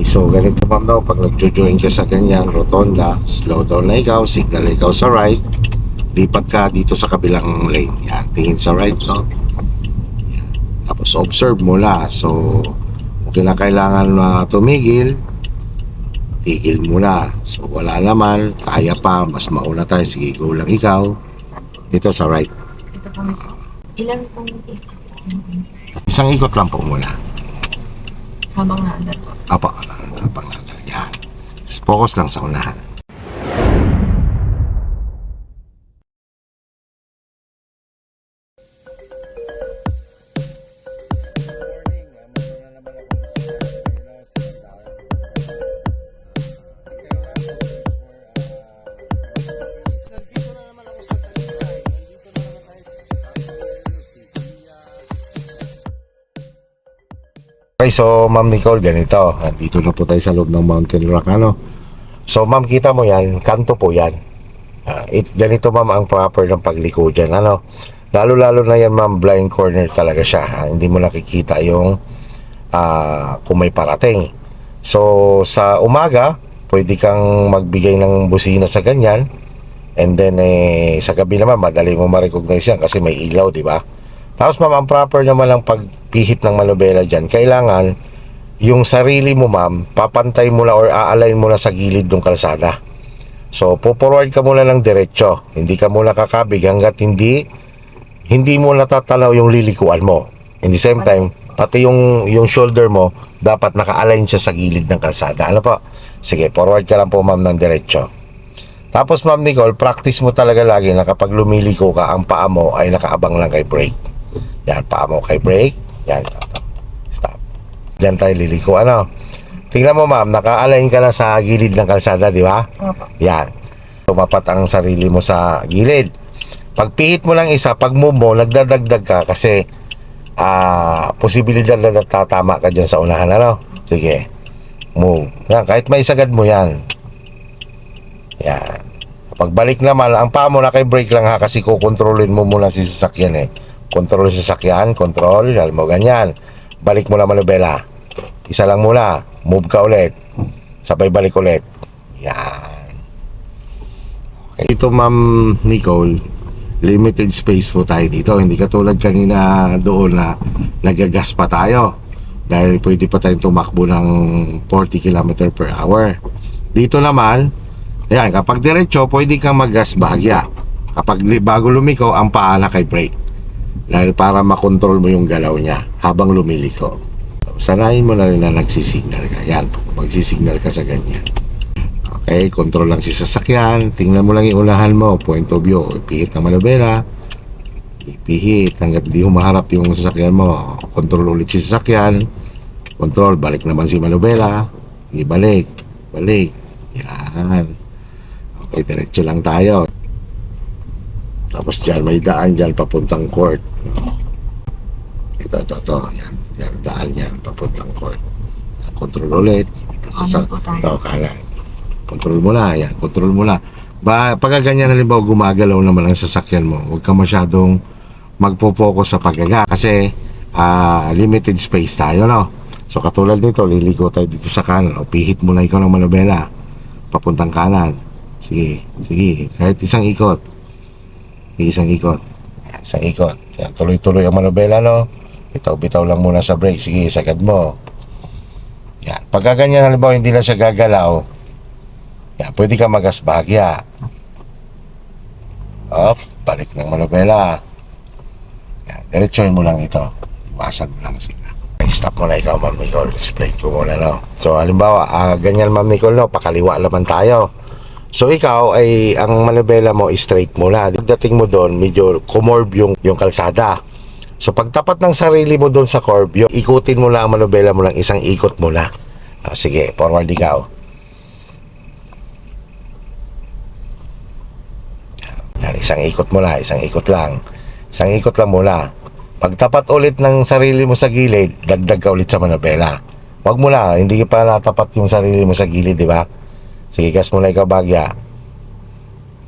Okay, so ganito ma'am daw, pag nagjo-join ka sa ganyan, rotonda, slow down na ikaw, signal na ikaw sa right, lipat ka dito sa kabilang lane. Yan, tingin sa right, no? Yan. Tapos observe mo la. So, kung kinakailangan na tumigil, tigil mo na. So, wala naman, kaya pa, mas mauna tayo, sige, go lang ikaw. Dito sa right. Ito po. Ilan pong Isang ikot lang po muna. Habang naandar po? Apa, habang yan. Focus lang sa unahan. Okay, so Ma'am Nicole, ganito. Nandito na po tayo sa loob ng Mountain Rock, ano? So, Ma'am, kita mo yan, kanto po yan. Ah, it, ganito, Ma'am, ang proper ng pagliko dyan, ano? Lalo-lalo na yan, Ma'am, blind corner talaga siya. ha? Hindi mo nakikita yung ah, kung may parating. So, sa umaga, pwede kang magbigay ng busina sa ganyan. And then, eh, sa gabi naman, madali mo ma-recognize yan kasi may ilaw, di ba? Tapos ma'am, ang proper naman lang pagpihit ng manobela dyan, kailangan yung sarili mo ma'am, papantay mo na or aalign mo na sa gilid ng kalsada. So, po-forward ka muna ng diretso. Hindi ka muna kakabig hanggat hindi hindi mo natatanaw yung lilikuan mo. In the same time, pati yung yung shoulder mo dapat naka-align siya sa gilid ng kalsada. Ano po? Sige, forward ka lang po ma'am ng diretso. Tapos ma'am Nicole, practice mo talaga lagi na kapag lumiliko ka, ang paa mo ay nakaabang lang kay brake. Yan, paa mo kay brake. Yan, stop. Diyan tayo liliko. Ano? Tingnan mo ma'am, naka-align ka na sa gilid ng kalsada, di ba? Opo. Yan. Tumapat ang sarili mo sa gilid. Pagpihit mo lang isa, pag move mo, nagdadagdag ka kasi ah posibilidad na natatama ka dyan sa unahan. Ano? Sige. Move. Yan, kahit may sagad mo yan. Yan. Pagbalik naman, ang paa mo na kay brake lang ha kasi kukontrolin mo muna si sasakyan eh. Control si sasakyan, control, alam mo ganyan. Balik mo na manubela. Isa lang muna, move ka ulit. Sabay balik ulit. Yan. Okay. Ito ma'am Nicole, limited space po tayo dito. Hindi katulad kanina doon na nagagas pa tayo. Dahil pwede pa tayong tumakbo ng 40 km per hour. Dito naman, ayan, kapag diretso, pwede kang mag-gas bahagya. Kapag bago lumiko, ang paa na kay brake. Dahil para makontrol mo yung galaw niya habang lumiliko. Sanayin mo na rin na nagsisignal ka. Yan, magsisignal ka sa ganyan. Okay, control lang si sasakyan. Tingnan mo lang yung unahan mo, point of view. Ipihit ng manubela. Ipihit hanggat di humaharap yung sasakyan mo. Control ulit si sasakyan. Control, balik naman si manubela. Ibalik, balik. Yan. Okay, diretso lang tayo. Tapos dyan, may daan dyan papuntang court. Ito, ito, ito. Yan, yan, daan yan, papuntang court. Control ulit. Sa, ito, kanan. Control mo na, yan, control mo na. Ba, pag ganyan halimbawa gumagalaw naman ang sasakyan mo, huwag ka masyadong magpo-focus sa paggaga kasi ah, limited space tayo, no? So katulad nito, liliko tayo dito sa kanan o pihit mo na ikaw ng manobela papuntang kanan. Sige, sige, kahit isang ikot. Isang ikot. Isang ikot. Yan, tuloy-tuloy ang manobela, no? Bitaw-bitaw lang muna sa brake. Sige, sagad mo. Yan. Pagka ganyan, halimbawa, hindi na siya gagalaw, yan, pwede ka magas bahagya. Up, balik ng manobela. Yan, diretsuhin mo lang ito. Iwasan mo lang sila. Stop mo na ikaw, Ma'am Nicole. Explain ko muna, no? So, halimbawa, ah, ganyan, Ma'am Nicole, no? Pakaliwa naman tayo. So, ikaw ay, ang manobela mo, straight mo na. Dating mo doon, medyo kumorb yung, yung kalsada. So, pagtapat ng sarili mo doon sa curb, yung ikutin mo lang ang manobela mo lang, isang ikot mo na. Ah, sige, forward ikaw. Yan, isang ikot mo isang ikot lang. Isang ikot lang muna. Pagtapat ulit ng sarili mo sa gilid, dagdag ka ulit sa manobela. Huwag mo na, hindi pa natapat yung sarili mo sa gilid, di ba? Sige, gas mo na ikaw bagya.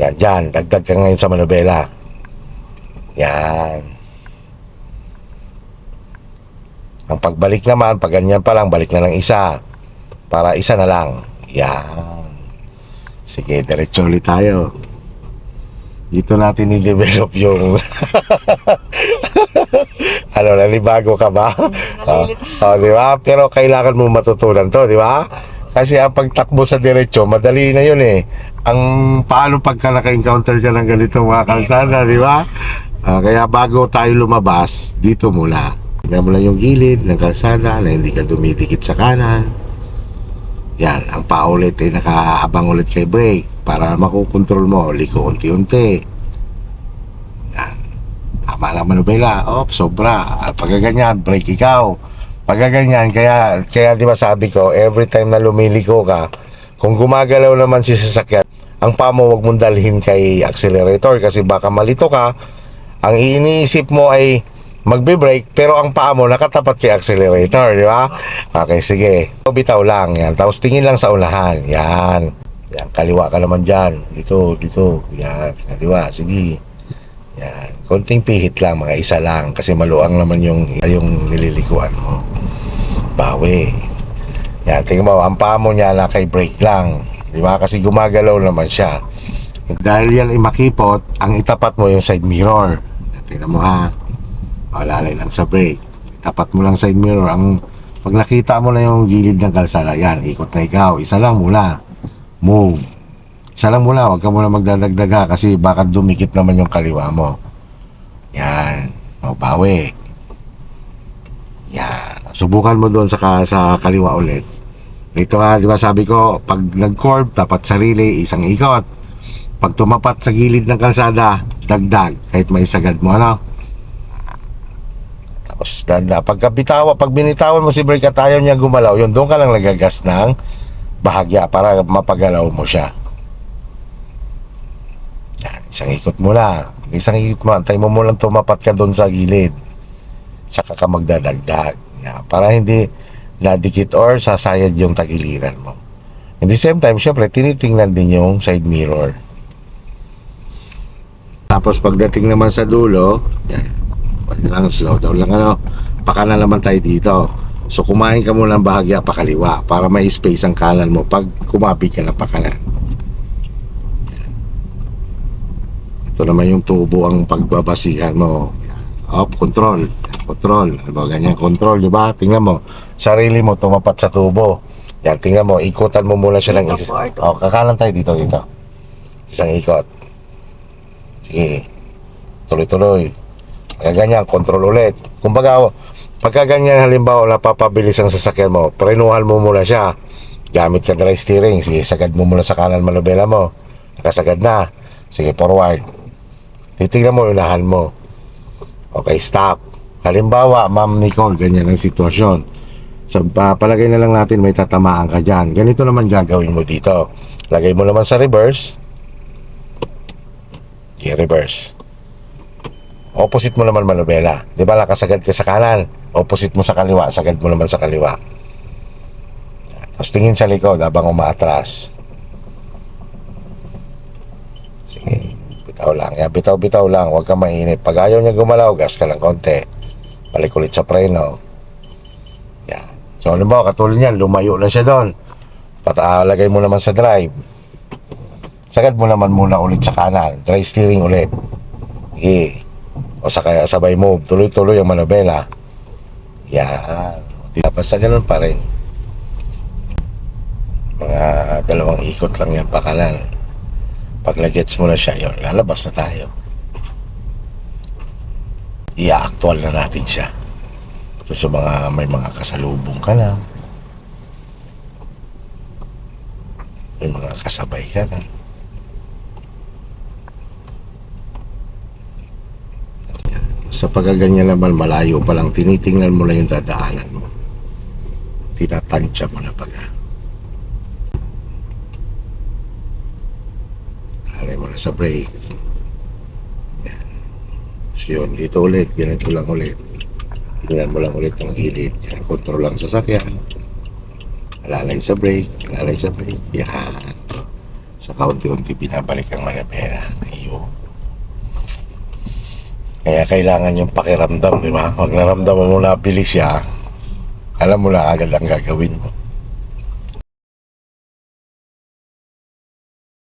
Yan, dyan, dagdag ka ngayon sa manobela. Yan. Ang pagbalik naman, pag ganyan pa lang, balik na ng isa. Para isa na lang. Yan. Sige, diretso ulit tayo. Dito natin i-develop yung ano, nalibago ka ba? Nalilit. Oh, di ba? Pero kailangan mo matutunan to, di ba? Kasi ang pagtakbo sa diretso, madali na yun eh. Ang paano pagka naka-encounter ka ng ganito mga kalsada, di ba? Ah, kaya bago tayo lumabas, dito muna. Tingnan mo lang yung gilid ng kalsada na hindi ka dumidikit sa kanan. Yan, ang paulit ay nakaabang ulit kay brake para makukontrol mo, liko unti-unti. Yan. Tama lang manubela. Oh, sobra. At pagka ganyan, brake ikaw. Pagka ganyan, kaya, kaya di ba sabi ko, every time na lumiliko ka, kung gumagalaw naman si sasakyan, ang paa mo wag mong dalhin kay accelerator kasi baka malito ka, ang iniisip mo ay magbe-brake pero ang paa mo nakatapat kay accelerator, di ba? Okay, sige. Bitaw lang yan. Tapos tingin lang sa unahan. Yan. Yan, kaliwa ka naman dyan. Dito, dito. Yan, kaliwa. Sige. Yan. Konting pihit lang, mga isa lang. Kasi maluang naman yung, yung nililikuan mo. Bawi. Yan, tingnan mo. Ang paa mo niya na kay brake lang. Di ba? Kasi gumagalaw naman siya. Dahil yan ay makipot, ang itapat mo yung side mirror. Tingnan mo ha. Palalay lang sa brake. Tapat mo lang side mirror. Ang pag nakita mo na yung gilid ng kalsada, yan, ikot na ikaw. Isa lang muna. Move. Isa lang muna, huwag ka muna magdadagdaga kasi baka dumikit naman yung kaliwa mo. Yan. O, bawi. Yan. Subukan mo doon sa, sa kaliwa ulit. Ito nga, di ba sabi ko, pag nag-curve, tapat sarili, isang ikot. Pag tumapat sa gilid ng kalsada, dagdag, kahit may sagad mo, ano? Tapos, danda, pagka bitawa, pag binitawan mo si brake at ayaw niya gumalaw, yun, doon ka lang nagagas ng bahagya para mapagalaw mo siya. Yan, isang ikot mo lang. Isang ikot mo, antay mo mo lang tumapat ka doon sa gilid. Saka ka magdadagdag. Yan, para hindi nadikit or sasayad yung tagiliran mo. In the same time, syempre, tinitingnan din yung side mirror. Tapos pagdating naman sa dulo, yan, lang, slow down lang ano, paka na naman tayo dito. So kumain ka muna ng bahagya pakaliwa para may space ang kanan mo pag kumapit ka na pakanan. Yan. Ito naman yung tubo ang pagbabasihan mo. Up, control. Control. Ano ba, ganyan, control, di ba? Tingnan mo, sarili mo tumapat sa tubo. Yan, tingnan mo, ikutan mo muna siya ng isa. Arthur. Oh, kakanan tayo dito, dito. Isang ikot. Sige. Tuloy-tuloy. Ganyan, control ulit. Kumbaga, pagka ganyan halimbawa napapabilis ang sasakyan mo, prenuhan mo muna siya. Gamit ka dry steering. Sige, sagad mo muna sa kanan manubela mo. Nakasagad na. Sige, forward. Titignan mo, unahan mo. Okay, stop. Halimbawa, Ma'am Nicole, ganyan ang sitwasyon. Sa pa- palagay na lang natin may tatamaan ka dyan. Ganito naman gagawin mo dito. Lagay mo naman sa reverse. Okay, reverse. Opposite mo naman manubela. Di ba nakasagad ka sa kanan? Opposite mo sa kaliwa. Sagad mo naman sa kaliwa. Tapos tingin sa likod habang umaatras. Sige. Bitaw lang. Yan, bitaw-bitaw lang. Huwag ka mainit. Pag ayaw niya gumalaw, gas ka lang konti. Balik ulit sa preno. Yan. So, halimbawa, katulad niyan, lumayo na siya doon. Patalagay mo naman sa drive. Sagad mo naman muna ulit sa kanan. Dry steering ulit. Sige. O sa kaya sabay move. Tuloy-tuloy ang manobela. Yan. Di basta ganun pa rin. Mga dalawang ikot lang yan pa kanan. Pag nagets mo na siya, yun, lalabas na tayo. I-actual na natin siya. So, sa mga may mga kasalubong ka na. May mga kasabay ka na. Sa pagkaganyan naman, malayo pa lang, tinitingnan mo lang yung dadaanan mo. Tinatansya mo na pag Alay mo na sa brake. So yun, dito ulit, ganito lang ulit. Tingnan mo lang ulit ang gilid. Yan, control lang sa sakyan. Alalay sa brake, alalay sa brake. Yan. Sa kaunti-unti binabalik ang manabera. Ayun. Kaya kailangan yung pakiramdam, di ba? Pag naramdaman mo na bilis siya, alam mo na agad ang gagawin mo.